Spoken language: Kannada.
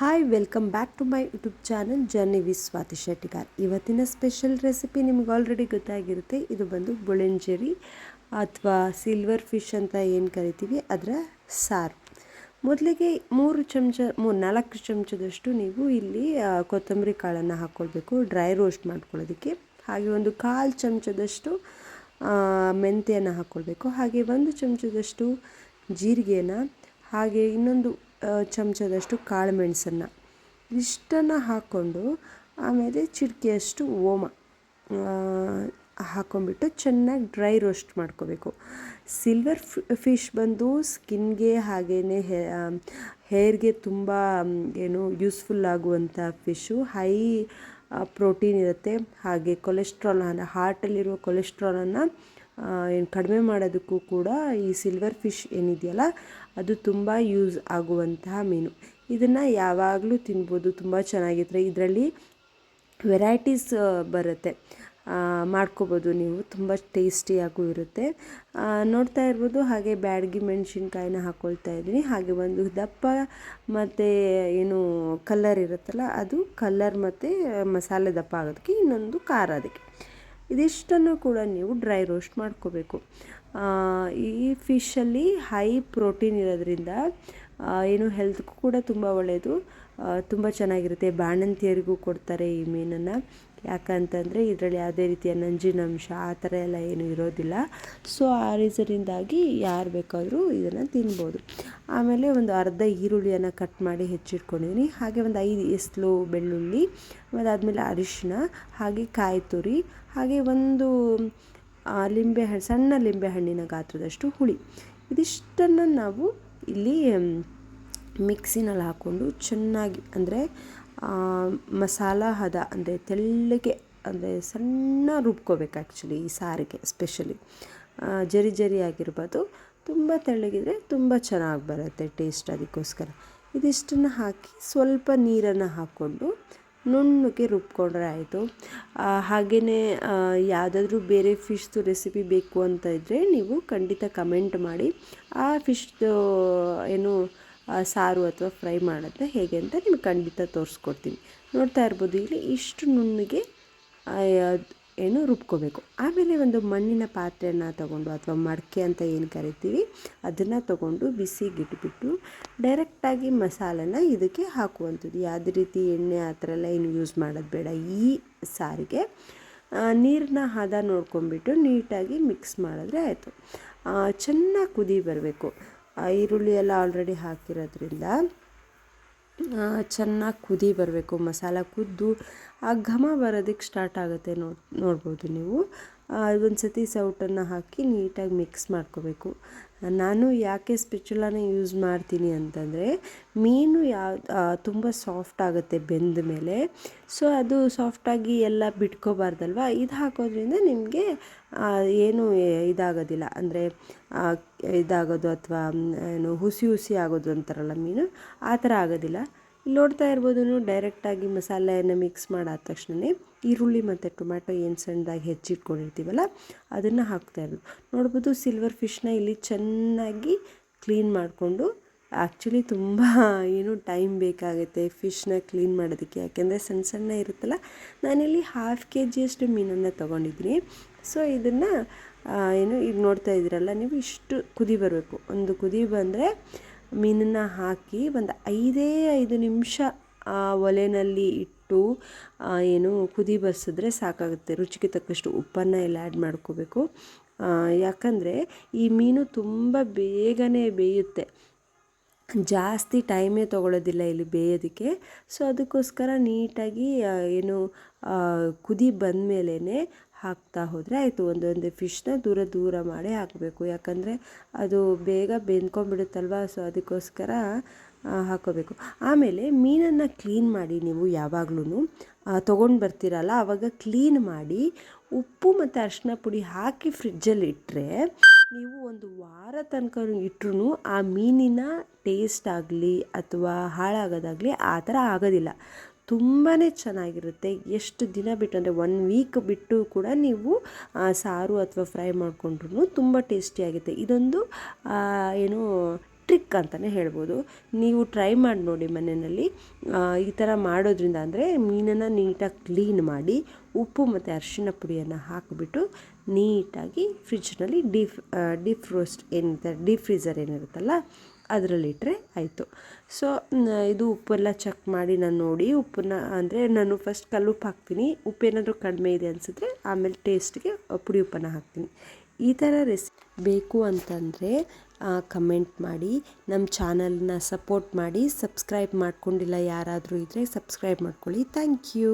Hi welcome back to my YouTube channel journey with Swathi Shettigar ಇವತ್ತಿನ ಸ್ಪೆಷಲ್ ರೆಸಿಪಿ ನಿಮ್ಗೆ ಆಲ್ರೆಡಿ ಗೊತ್ತಾಗಿರುತ್ತೆ. ಇದು ಬಂದು ಬುಳೆಂಜರಿ ಅಥವಾ ಸಿಲ್ವರ್ ಫಿಶ್ ಅಂತ ಏನು ಕರಿತೀವಿ? ಅದರ ಸಾರು. ಮೊದಲಿಗೆ ಮೂರು ಚಮಚ ಮೂರು ನಾಲ್ಕು ಚಮಚದಷ್ಟು ನೀವು ಇಲ್ಲಿ ಕೊತ್ತಂಬರಿ ಕಾಳನ್ನು ಹಾಕ್ಕೊಳ್ಬೇಕು ಡ್ರೈ ರೋಸ್ಟ್ ಮಾಡ್ಕೊಳ್ಳೋದಕ್ಕೆ. ಹಾಗೆ ಒಂದು ಕಾಲು ಚಮಚದಷ್ಟು ಮೆಂತೆಯನ್ನು ಮೆಂತ್ಯನ ಹಾಕ್ಕೊಳ್ಬೇಕು ಹಾಗೆ ಒಂದು ಚಮಚದಷ್ಟು ಜೀರಿಗೆನ ಹಾಗೆ ಇನ್ನೊಂದು ಚಮಚದಷ್ಟು ಕಾಳು ಮೆಣಸನ್ನು ಇಷ್ಟನ್ನು ಹಾಕ್ಕೊಂಡು ಆಮೇಲೆ ಚಿಟಿಕೆಯಷ್ಟು ಓಮ ಹಾಕ್ಕೊಂಡ್ಬಿಟ್ಟು ಚೆನ್ನಾಗಿ ಡ್ರೈ ರೋಸ್ಟ್ ಮಾಡ್ಕೋಬೇಕು. ಸಿಲ್ವರ್ ಫಿಶ್ ಬಂದು ಸ್ಕಿನ್ಗೆ ಹಾಗೆಯೇ ಹೇರ್ಗೆ ತುಂಬ, ಏನು ಯೂಸ್ಫುಲ್ ಆಗುವಂಥ ಫಿಶ್ಶು ಹೈ ಪ್ರೋಟೀನ್ ಇರುತ್ತೆ. ಹಾಗೆ ಕೊಲೆಸ್ಟ್ರಾಲ್ ಹಾರ್ಟಲ್ಲಿರುವ ಕೊಲೆಸ್ಟ್ರಾಲನ್ನು ಏನು ಕಡಿಮೆ ಮಾಡೋದಕ್ಕೂ ಕೂಡ ಈ ಸಿಲ್ವರ್ ಫಿಶ್ ಏನಿದೆಯಲ್ಲ, ಅದು ತುಂಬ ಯೂಸ್ ಆಗುವಂತಹ ಮೀನು. ಇದನ್ನು ಯಾವಾಗಲೂ ತಿನ್ಬೋದು. ತುಂಬ ಚೆನ್ನಾಗಿದ್ರೆ ಇದರಲ್ಲಿ ವೆರೈಟೀಸ್ ಬರುತ್ತೆ. ಮಾಡ್ಕೋಬೋದು ನೀವು. ತುಂಬ ಟೇಸ್ಟಿಯಾಗೂ ಇರುತ್ತೆ. ನೋಡ್ತಾ ಇರ್ಬೋದು, ಹಾಗೆ ಬ್ಯಾಡಗಿ ಮೆಣಸಿನ್ಕಾಯಿನ ಹಾಕ್ಕೊಳ್ತಾ ಇದ್ದೀನಿ. ಹಾಗೆ ಒಂದು ದಪ್ಪ ಮತ್ತು ಏನು ಕಲ್ಲರ್ ಇರುತ್ತಲ್ಲ, ಅದು ಕಲ್ಲರ್ ಮತ್ತು ಮಸಾಲೆ ದಪ್ಪ ಆಗೋದಕ್ಕೆ ಇನ್ನೊಂದು ಖಾರ ಅದಕ್ಕೆ. ಇದಿಷ್ಟನ್ನು ಕೂಡ ನೀವು ಡ್ರೈ ರೋಸ್ಟ್ ಮಾಡ್ಕೋಬೇಕು. ಈ ಫಿಶಲ್ಲಿ ಹೈ ಪ್ರೋಟೀನ್ ಇರೋದ್ರಿಂದ ಏನು ಹೆಲ್ತ್ಗೂ ಕೂಡ ತುಂಬ ಒಳ್ಳೆಯದು ತುಂಬ ಚೆನ್ನಾಗಿರುತ್ತೆ. ಬಾಣಂತಿಯರಿಗೂ ಕೊಡ್ತಾರೆ ಈ ಮೀನನ್ನು. ಯಾಕಂತಂದರೆ ಇದರಲ್ಲಿ ಯಾವುದೇ ರೀತಿಯ ನಂಜಿನಂಶ ಆ ಥರ ಎಲ್ಲ ಏನು ಇರೋದಿಲ್ಲ. ಸೊ ಆ ರೀಸನಿಂದಾಗಿ ಯಾರು ಬೇಕಾದರೂ ಇದನ್ನು ತಿನ್ಬೋದು. ಆಮೇಲೆ ಒಂದು ಅರ್ಧ ಈರುಳ್ಳಿಯನ್ನು ಕಟ್ ಮಾಡಿ ಹೆಚ್ಚಿಟ್ಕೊಂಡಿದ್ದೀನಿ ಹಾಗೆ ಒಂದು ಐದು ಎಸ್ಲು ಬೆಳ್ಳುಳ್ಳಿ, ಅದಾದಮೇಲೆ ಅರಿಶಿನ ಹಾಗೆ ಕಾಯಿ ತುರಿ, ಹಾಗೆ ಒಂದು ಲಿಂಬೆ ಸಣ್ಣ ಸಣ್ಣ ಲಿಂಬೆಹಣ್ಣಿನ ಗಾತ್ರದಷ್ಟು ಹುಳಿ. ಇದಿಷ್ಟನ್ನು ನಾವು ಇಲ್ಲಿ ಮಿಕ್ಸಿನಲ್ಲಿ ಹಾಕ್ಕೊಂಡು ಚೆನ್ನಾಗಿ, ಅಂದರೆ ಮಸಾಲ, ಹದ, ಅಂದರೆ ತೆಳ್ಳಗೆ, ಅಂದರೆ ಸಣ್ಣ ರುಬ್ಕೋಬೇಕು ಆ್ಯಕ್ಚುಲಿ ಈ ಸಾರಿಗೆ ಸ್ಪೆಷಲಿ ಜರಿ ಜರಿ ಆಗಿರ್ಬೋದು. ತುಂಬ ತೆಳ್ಳಗಿದ್ರೆ ತುಂಬ ಚೆನ್ನಾಗಿ ಬರುತ್ತೆ ಟೇಸ್ಟ್ ಅದಕ್ಕೋಸ್ಕರ. ಇದಿಷ್ಟನ್ನು ಹಾಕಿ ಸ್ವಲ್ಪ ನೀರನ್ನು ಹಾಕ್ಕೊಂಡು ನುಣ್ಣಗೆ ರುಬ್ಕೊಂಡ್ರೆ ಆಯಿತು. ಹಾಗೆಯೇ ಯಾವುದಾದ್ರೂ ಬೇರೆ ಫಿಶ್ದು ರೆಸಿಪಿ ಬೇಕು ಅಂತ ಇದ್ದರೆ ನೀವು ಖಂಡಿತ ಕಮೆಂಟ್ ಮಾಡಿ. ಆ ಫಿಶ್ದು ಏನು ಸಾರು ಅಥವಾ ಫ್ರೈ ಮಾಡೋದನ್ನ ಹೇಗೆ ಅಂತ ನಿಮ್ಗೆ ಖಂಡಿತ ತೋರಿಸ್ಕೊಡ್ತೀನಿ. ನೋಡ್ತಾ ಇರ್ಬೋದು, ಇಲ್ಲಿ ಇಷ್ಟು ನುಣ್ಣಗೆ ಏನು ರುಬ್ಕೋಬೇಕು. ಆಮೇಲೆ ಒಂದು ಮಣ್ಣಿನ ಪಾತ್ರೆಯನ್ನು ತಗೊಂಡು ಅಥವಾ ಮಡಕೆ ಅಂತ ಏನು ಕರಿತೀವಿ, ಅದನ್ನು ತಗೊಂಡು ಬಿಸಿಗಿಟ್ಬಿಟ್ಟು ಡೈರೆಕ್ಟಾಗಿ ಮಸಾಲೆನ ಇದಕ್ಕೆ ಹಾಕುವಂಥದ್ದು. ಯಾವುದೇ ರೀತಿ ಎಣ್ಣೆ ಆ ಥರ ಎಲ್ಲ ಏನು ಯೂಸ್ ಮಾಡೋದು ಬೇಡ. ಈ ಸಾರಿಗೆ ನೀರನ್ನ ಹದ ನೋಡ್ಕೊಂಬಿಟ್ಟು ನೀಟಾಗಿ ಮಿಕ್ಸ್ ಮಾಡಿದ್ರೆ ಆಯಿತು. ಚೆನ್ನಾಗಿ ಕುದಿ ಬರಬೇಕು. ಈರುಳ್ಳಿ ಎಲ್ಲ ಆಲ್ರೆಡಿ ಹಾಕಿರೋದ್ರಿಂದ ಚೆನ್ನಾಗಿ ಕುದಿ ಬರಬೇಕು, ಮಸಾಲ ಕುದ್ದು, ಆ ಘಮ ಬರೋದಕ್ಕೆ ಸ್ಟಾರ್ಟ್ ಆಗುತ್ತೆ ನೋಡ್, ನೋಡ್ಬೋದು ನೀವು. ಒಂದು ಸತಿ ಸೌಟನ್ನು ಹಾಕಿ ನೀಟಾಗಿ ಮಿಕ್ಸ್ ಮಾಡ್ಕೋಬೇಕು. ನಾನು ಯಾಕೆ ಸ್ಪೆಚುಲಾನ ಯೂಸ್ ಮಾಡ್ತೀನಿ ಅಂತಂದರೆ, ಮೀನು ಯಾವ ತುಂಬ ಸಾಫ್ಟ್ ಆಗುತ್ತೆ ಬೆಂದ ಮೇಲೆ. ಸೊ, ಅದು ಸಾಫ್ಟಾಗಿ ಎಲ್ಲ ಬಿಟ್ಕೋಬಾರ್ದಲ್ವ? ಇದು ಹಾಕೋದ್ರಿಂದ ನಿಮಗೆ ಏನು ಇದಾಗೋದಿಲ್ಲ. ಅಂದರೆ ಇದಾಗೋದು ಅಥವಾ, ಏನು ಹುಸಿ ಹುಸಿ ಆಗೋದು ಅಂತಾರಲ್ಲ ಮೀನು, ಆ ಥರ ಆಗೋದಿಲ್ಲ. ನೋಡ್ತಾ ಇರ್ಬೋದು ಡೈರೆಕ್ಟಾಗಿ ಮಸಾಲೆಯನ್ನು ಮಿಕ್ಸ್ ಮಾಡಾದ ತಕ್ಷಣವೇ ಈರುಳ್ಳಿ ಮತ್ತು ಟೊಮ್ಯಾಟೊ ಏನು ಸಣ್ಣದಾಗಿ ಹೆಚ್ಚಿಟ್ಕೊಂಡಿರ್ತೀವಲ್ಲ, ಅದನ್ನು ಹಾಕ್ತಾ ಇರೋದು ನೋಡ್ಬೋದು ಸಿಲ್ವರ್ ಫಿಶ್ನ ಇಲ್ಲಿ ಚೆನ್ನಾಗಿ ಕ್ಲೀನ್ ಮಾಡಿಕೊಂಡು ಆ್ಯಕ್ಚುಲಿ ತುಂಬ ಏನು ಟೈಮ್ ಬೇಕಾಗುತ್ತೆ ಫಿಶ್ನ ಕ್ಲೀನ್ ಮಾಡೋದಕ್ಕೆ. ಯಾಕೆಂದರೆ ಸಣ್ಣ ಸಣ್ಣ ಇರುತ್ತಲ್ಲ, ನಾನಿಲ್ಲಿ ಹಾಫ್ ಕೆ ಜಿಯಷ್ಟು ಮೀನನ್ನು ತೊಗೊಂಡಿದ್ದೀನಿ. ಸೊ ಇದನ್ನು ಏನು, ಈಗ ನೋಡ್ತಾ ಇದ್ದೀರಲ್ಲ, ನೀವು ಇಷ್ಟು ಕುದಿ ಬರಬೇಕು. ಒಂದು ಕುದಿ ಬಂದರೆ ಮೀನನ್ನು ಹಾಕಿ ಒಂದು ಐದೇ ಐದು ನಿಮಿಷ ಆ ಒಲೆಯಲ್ಲಿ ಇಟ್ಟು ಏನು ಕುದಿ ಬರ್ಸಿದ್ರೆ ಸಾಕಾಗುತ್ತೆ. ರುಚಿಗೆ ತಕ್ಕಷ್ಟು ಉಪ್ಪನ್ನು ಎಲ್ಲ ಆ್ಯಡ್ ಮಾಡ್ಕೋಬೇಕು. ಯಾಕಂದರೆ ಈ ಮೀನು ತುಂಬ ಬೇಗನೆ ಬೇಯುತ್ತೆ. ಜಾಸ್ತಿ ಟೈಮೇ ತೊಗೊಳೋದಿಲ್ಲ ಇಲ್ಲಿ ಬೇಯೋದಕ್ಕೆ. ಸೊ ಅದಕ್ಕೋಸ್ಕರ ನೀಟಾಗಿ ಏನು ಕುದಿ ಕುದಿ ಬಂದಮೇಲೇ ಹಾಕ್ತಾ ಹೋದರೆ ಆಯಿತು, ಒಂದೊಂದೇ ಫಿಶ್ನ ದೂರ ದೂರ ಮಾಡಿ ಹಾಕಬೇಕು. ಯಾಕಂದರೆ ಅದು ಬೇಗ ಬೆಂದ್ಕೊಂಡ್ಬಿಡುತ್ತಲ್ವ, ಸೊ ಅದಕ್ಕೋಸ್ಕರ ಹಾಕೋಬೇಕು. ಆಮೇಲೆ ಮೀನನ್ನು ಕ್ಲೀನ್ ಮಾಡಿ ನೀವು ಯಾವಾಗ್ಲೂ ತೊಗೊಂಡು ಬರ್ತೀರಲ್ಲ ಆವಾಗ ಕ್ಲೀನ್ ಮಾಡಿ ಉಪ್ಪು ಮತ್ತು ಅರಿಶಿನ ಪುಡಿ ಹಾಕಿ ಫ್ರಿಜ್ಜಲ್ಲಿ ಇಟ್ಟರೆ ನೀವು ಒಂದು ವಾರ ತನಕ ಇಟ್ಟರು ಆ ಮೀನಿನ ಟೇಸ್ಟ್ ಆಗಲಿ ಅಥವಾ ಹಾಳಾಗೋದಾಗಲಿ ಆ ಥರ ಆಗೋದಿಲ್ಲ. ತುಂಬಾ ಚೆನ್ನಾಗಿರುತ್ತೆ. ಎಷ್ಟು ದಿನ ಬಿಟ್ಟು ಅಂದರೆ ಒನ್ ವೀಕ್ ಬಿಟ್ಟು ಕೂಡ ನೀವು ಸಾರು ಅಥವಾ ಫ್ರೈ ಮಾಡಿಕೊಂಡ್ರು ತುಂಬ ಟೇಸ್ಟಿಯಾಗುತ್ತೆ ಇದೊಂದು ಏನು ಟ್ರಿಕ್ ಅಂತಲೇ ಹೇಳ್ಬೋದು. ನೀವು ಟ್ರೈ ಮಾಡಿ ನೋಡಿ ಮನೆಯಲ್ಲಿ. ಈ ಥರ ಮಾಡೋದ್ರಿಂದ ಅಂದರೆ ಮೀನನ್ನು ನೀಟಾಗಿ ಕ್ಲೀನ್ ಮಾಡಿ, ಉಪ್ಪು ಮತ್ತು ಅರಿಶಿಣ ಪುಡಿಯನ್ನು ಹಾಕಿಬಿಟ್ಟು ನೀಟಾಗಿ ಫ್ರಿಜ್ನಲ್ಲಿ ಡೀಫ್ ಡೀಪ್ ರೋಸ್ಟ್ ಏನಿದೆ ಡೀಪ್ ಫ್ರೀಝರ್ ಏನಿರುತ್ತಲ್ಲ ಅದರಲ್ಲಿಟ್ಟರೆ ಆಯಿತು. ಸೊ ಇದು ಉಪ್ಪೆಲ್ಲ ಚೆಕ್ ಮಾಡಿ ನಾನು ನೋಡಿ ಉಪ್ಪನ್ನ, ಅಂದರೆ ನಾನು ಫಸ್ಟ್ ಕಲ್ಲುಪ್ಪು ಹಾಕ್ತೀನಿ. ಉಪ್ಪೇನಾದರೂ ಕಡಿಮೆ ಇದೆ ಅನಿಸಿದ್ರೆ ಆಮೇಲೆ ಟೇಸ್ಟ್ಗೆ ಪುಡಿ ಉಪ್ಪನ್ನು ಹಾಕ್ತೀನಿ. ಈ ಥರ ರೆಸಿಪಿ ಬೇಕು ಅಂತಂದರೆ ಕಮೆಂಟ್ ಮಾಡಿ ನಮ್ಮ ಚಾನಲ್ನ ಸಪೋರ್ಟ್ ಮಾಡಿ ಸಬ್ಸ್ಕ್ರೈಬ್ ಮಾಡ್ಕೊಂಡಿಲ್ಲ ಯಾರಾದರೂ ಇದ್ದರೆ ಸಬ್ಸ್ಕ್ರೈಬ್ ಮಾಡ್ಕೊಳ್ಳಿ. Thank you